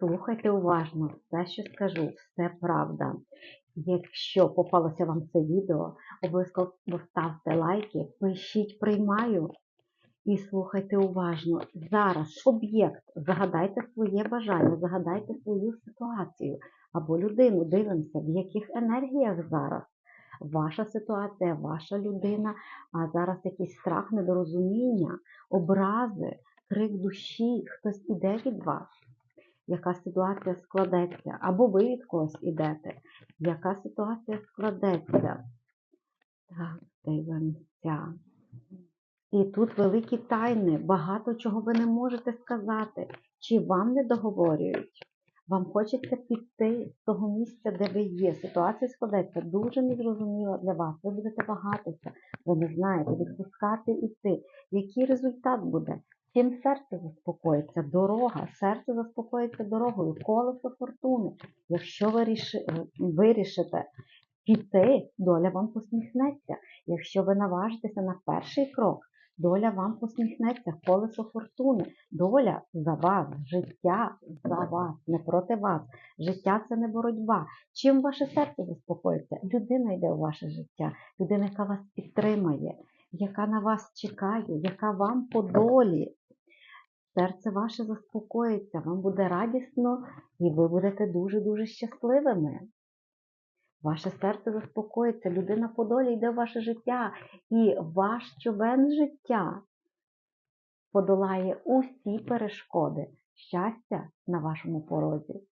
Слухайте уважно, все, що скажу, все правда. Якщо попалося вам це відео, обов'язково ставте лайки, пишіть приймаю і слухайте уважно. Зараз об'єкт, загадайте своє бажання, загадайте свою ситуацію або людину. Дивимося, в яких енергіях зараз. Ваша ситуація, ваша людина, а зараз якийсь страх, недорозуміння, образи, крик душі, хтось іде від вас яка ситуація складеться, або ви від когось ідете, яка ситуація складеться. Так, дивимося. І тут великі тайни, багато чого ви не можете сказати, чи вам не договорюють. Вам хочеться піти з того місця, де ви є. Ситуація складеться дуже незрозуміла для вас. Ви будете вагатися, ви не знаєте, відпускати іти. Який результат буде? Чим серце заспокоїться? Дорога, серце заспокоїться дорогою, колесо фортуни. Якщо ви е, вирішите піти, доля вам посміхнеться. Якщо ви наважитеся на перший крок, доля вам посміхнеться, колесо фортуни. Доля за вас, життя за вас, не проти вас. Життя це не боротьба. Чим ваше серце заспокоїться? Людина йде у ваше життя, людина, яка вас підтримає, яка на вас чекає, яка вам по долі. Серце ваше заспокоїться, вам буде радісно і ви будете дуже-дуже щасливими. Ваше серце заспокоїться, людина по долі йде в ваше життя, і ваш човен життя подолає усі перешкоди. Щастя на вашому порозі.